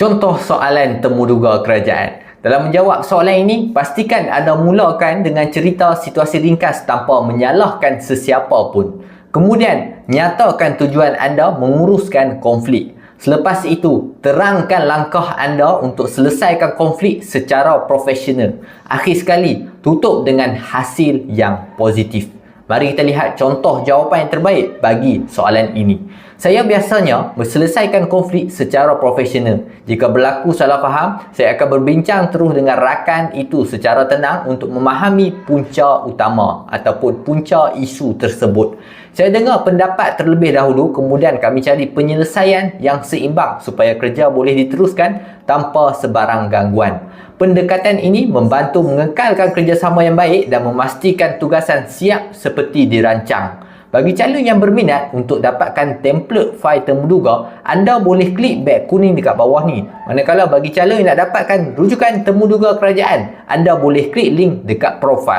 Contoh soalan temuduga kerajaan. Dalam menjawab soalan ini, pastikan anda mulakan dengan cerita situasi ringkas tanpa menyalahkan sesiapa pun. Kemudian, nyatakan tujuan anda menguruskan konflik. Selepas itu, terangkan langkah anda untuk selesaikan konflik secara profesional. Akhir sekali, tutup dengan hasil yang positif. Mari kita lihat contoh jawapan yang terbaik bagi soalan ini. Saya biasanya berselesaikan konflik secara profesional. Jika berlaku salah faham, saya akan berbincang terus dengan rakan itu secara tenang untuk memahami punca utama ataupun punca isu tersebut. Saya dengar pendapat terlebih dahulu, kemudian kami cari penyelesaian yang seimbang supaya kerja boleh diteruskan tanpa sebarang gangguan. Pendekatan ini membantu mengekalkan kerjasama yang baik dan memastikan tugasan siap seperti dirancang. Bagi calon yang berminat untuk dapatkan template fail temuduga, anda boleh klik beg kuning dekat bawah ni. Manakala bagi calon yang nak dapatkan rujukan temuduga kerajaan, anda boleh klik link dekat profil.